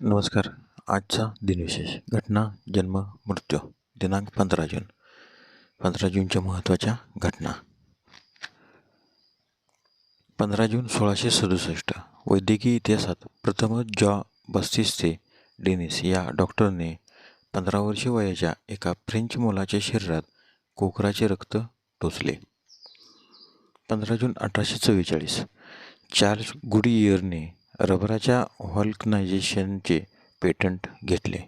नमस्कार. आजचा दिनविशेष. घटना जन्म मृत्यू. दिनांक पंधरा जून. पंधरा जूनच्या महत्त्वाच्या घटना. पंधरा जून सोळाशे सदुसष्ट. वैद्यकीय इतिहासात प्रथमच जॉ बस्तिस्ते डेनिस या डॉक्टरने पंधरा वर्षे वयाच्या एका फ्रेंच मुलाच्या शरीरात कोकराचे रक्त टोचले. पंधरा जून अठराशे चव्वेचाळीस. चार्ल्स गुडियरने रबराच्या व्हॉल्कनायझेशनचे पेटंट घेतले.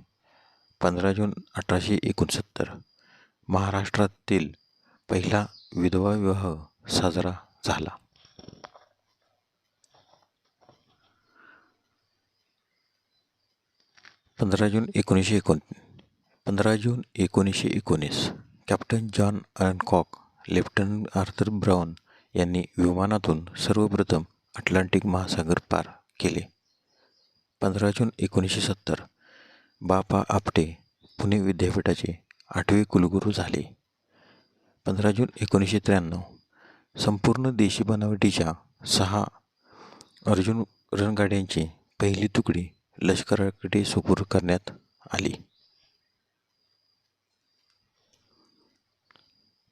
पंधरा जून अठराशे एकोणसत्तर. महाराष्ट्रातील पहिला विधवा विवाह साजरा झाला. पंधरा जून एकोणीसशे एकोण पंधरा जून एकोणीसशे एकोणीस. Captain John Alcock lieutenant Arthur Brown यांनी विमानातून सर्वप्रथम अटलांटिक महासागर पार केले. पंधरा जून एकोणीसशे सत्तर. बापा आपटे पुणे विद्यापीठाचे आठवे कुलगुरू झाले. पंधरा जून एकोणीसशे त्र्याण्णव. संपूर्ण देशी बनावटीच्या सहा अर्जुन रणगाड्यांची पहिली तुकडी लष्कराकडे सुपूर्द करण्यात आली.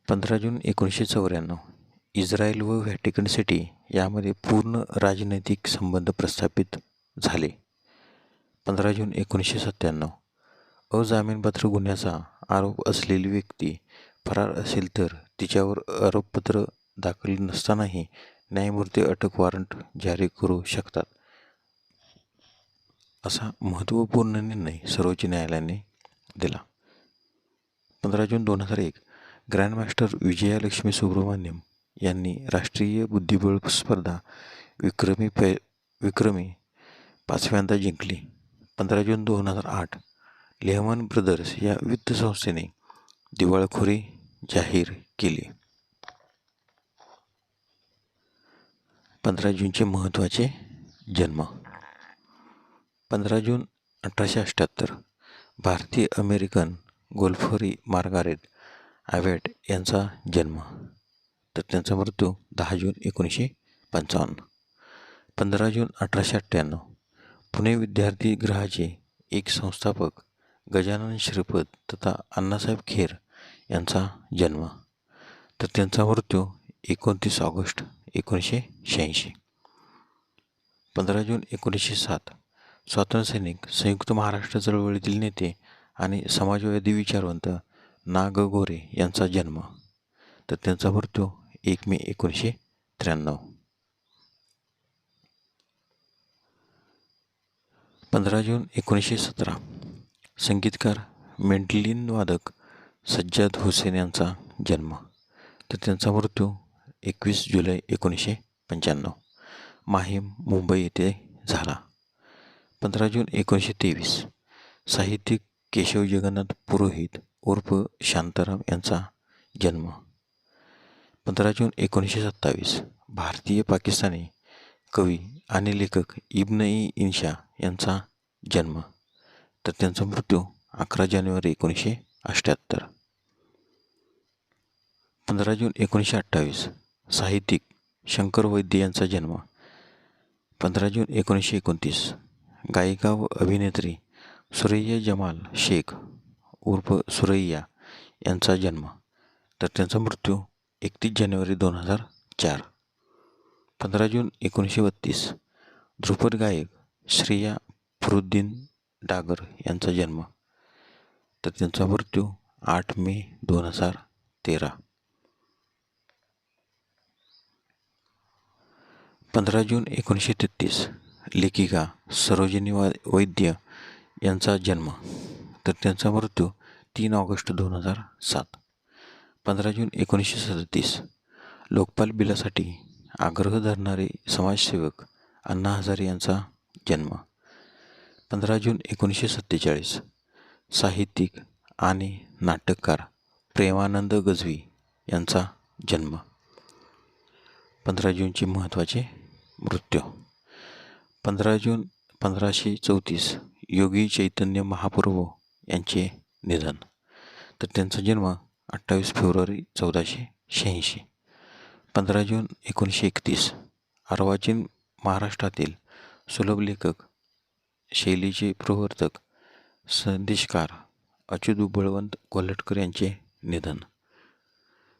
पंधरा जून एकोणीसशे चौऱ्याण्णव. इस्रायल व व्हॅटिकन सिटी यामध्ये पूर्ण राजनैतिक संबंध प्रस्थापित झाले. पंधरा जून एकोणीसशे सत्त्याण्णव. अजामीनपात्र गुन्ह्याचा आरोप असलेली व्यक्ती फरार असेल तर तिच्यावर आरोपपत्र दाखल नसतानाही न्यायमूर्ती अटक वॉरंट जारी करू शकतात. असा महत्त्वपूर्ण निर्णय सर्वोच्च न्यायालयाने दिला. पंधरा जून दोन हजार एक. ग्रँडमास्टर विजयालक्ष्मी सुब्रमण्यम यांनी राष्ट्रीय बुद्धिबळ स्पर्धा विक्रमी पै विक्रमी पाचव्यांदा जिंकली. पंधरा जून दोन हजार आठ लेहमन ब्रदर्स या वित्त संस्थेने दिवाळखोरी जाहीर केली. पंधरा जूनचे महत्त्वाचे जन्म. पंधरा जून अठराशे अठ्ठ्याहत्तर भारतीय अमेरिकन गोल्फरी मार्गारेट ॲवेट यांचा जन्म. तर त्यांचा मृत्यू दहा जून एकोणीसशे पंचावन्न. पंधरा जून अठराशे अठ्ठ्याण्णव. पुणे विद्यार्थी गृहाचे एक संस्थापक गजानन श्रीपद तथा अण्णासाहेब खेर यांचा जन्म. तर त्यांचा मृत्यू एकोणतीस ऑगस्ट एकोणीसशे शहाऐंशी. पंधरा जून एकोणीसशे सात. स्वातंत्र्यसैनिक संयुक्त महाराष्ट्र चळवळीतील नेते आणि समाजवादी विचारवंत ना ग गोरे यांचा जन्म. तर त्यांचा मृत्यू एक मे एकोणीसशे त्र्याण्णव. पंधरा जून एकोणीसशे सतरा. संगीतकार मेंटलिन वादक सज्जाद हुसेन यांचा जन्म. तर त्यांचा मृत्यू एकवीस जुलै एकोणीसशे पंच्याण्णव. माहीम मुंबई येथे झाला. पंधरा जून एकोणीसशे तेवीस. साहित्यिक केशव जगन्नाथ पुरोहित उर्फ शांताराम यांचा जन्म. पंधरा जून एकोणीसशे सत्तावीस. भारतीय पाकिस्तानी कवी आणि लेखक इब्न ई इन्शा यांचा जन्म. तर त्यांचा मृत्यू अकरा जानेवारी एकोणीसशे अठ्ठ्याहत्तर पंधरा जून एकोणीसशे अठ्ठावीस. साहित्यिक शंकर वैद्य यांचा जन्म. पंधरा जून एकोणीसशे एकोणतीस. गायिका व अभिनेत्री सुरैया जमाल शेख उर्फ सुरैया यांचा जन्म. तर त्यांचा मृत्यू एकतीस जानेवारी दोन हजार चार. पंधरा जून एकोणीसशे बत्तीस. ध्रुपद गायक श्रेया फरुद्दीन डागर यांचा जन्म. तर त्यांचा मृत्यू आठ मे दोन हजार तेरा. पंधरा जून एकोणीसशे तेहतीस. लेखिका सरोजिनी वा वैद्य यांचा जन्म. तर त्यांचा मृत्यू तीन ऑगस्ट दोन हजार सात. पंधरा जून एकोणीसशे सदतीस. लोकपाल बिलासाठी आग्रह धरणारे समाजसेवक अण्णा हजारे यांचा जन्म. पंधरा जून एकोणीसशे सत्तेचाळीस. साहित्यिक आणि नाटककार प्रेमानंद गजवी यांचा जन्म. पंधरा जूनचे महत्त्वाचे मृत्यू. पंधरा जून पंधराशे चौतीस योगी चैतन्य महाप्रभू यांचे निधन. तर त्यांचा जन्म अठ्ठावीस फेब्रुवारी चौदाशे शहाऐंशी. पंधरा जून एकोणीसशे एकतीस. अर्वाचीन महाराष्ट्रातील सुलभ लेखक शैलीचे प्रवर्तक संदेशकार अच्युत बळवंत कोल्हटकर यांचे निधन.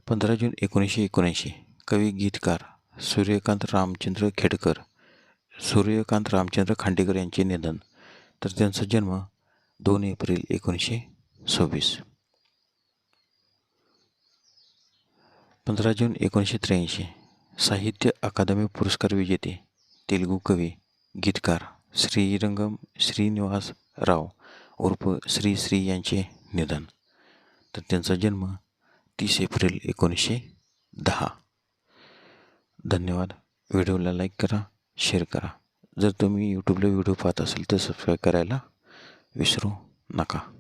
पंधरा जून एकोणीसशे एकोणऐंशी. कवी गीतकार सूर्यकांत रामचंद्र खेडकर सूर्यकांत रामचंद्र खांडेकर यांचे निधन. तर त्यांचा जन्म दोन एप्रिल एकोणीसशे सव्वीस. पंधरा जून एकोणीसशे त्र्याऐंशी. साहित्य अकादमी पुरस्कार विजेते तेलुगू कवी गीतकार श्रीरंगम श्रीनिवास राव उर्फ श्री श्री यांचे निधन. तर त्यांचा जन्म तीस एप्रिल एकोणीसशे दहा. धन्यवाद. व्हिडिओला लाईक करा शेअर करा. जर तुम्ही यूट्यूबला व्हिडिओ पाहत असेल तर सबस्क्राईब करायला विसरू नका.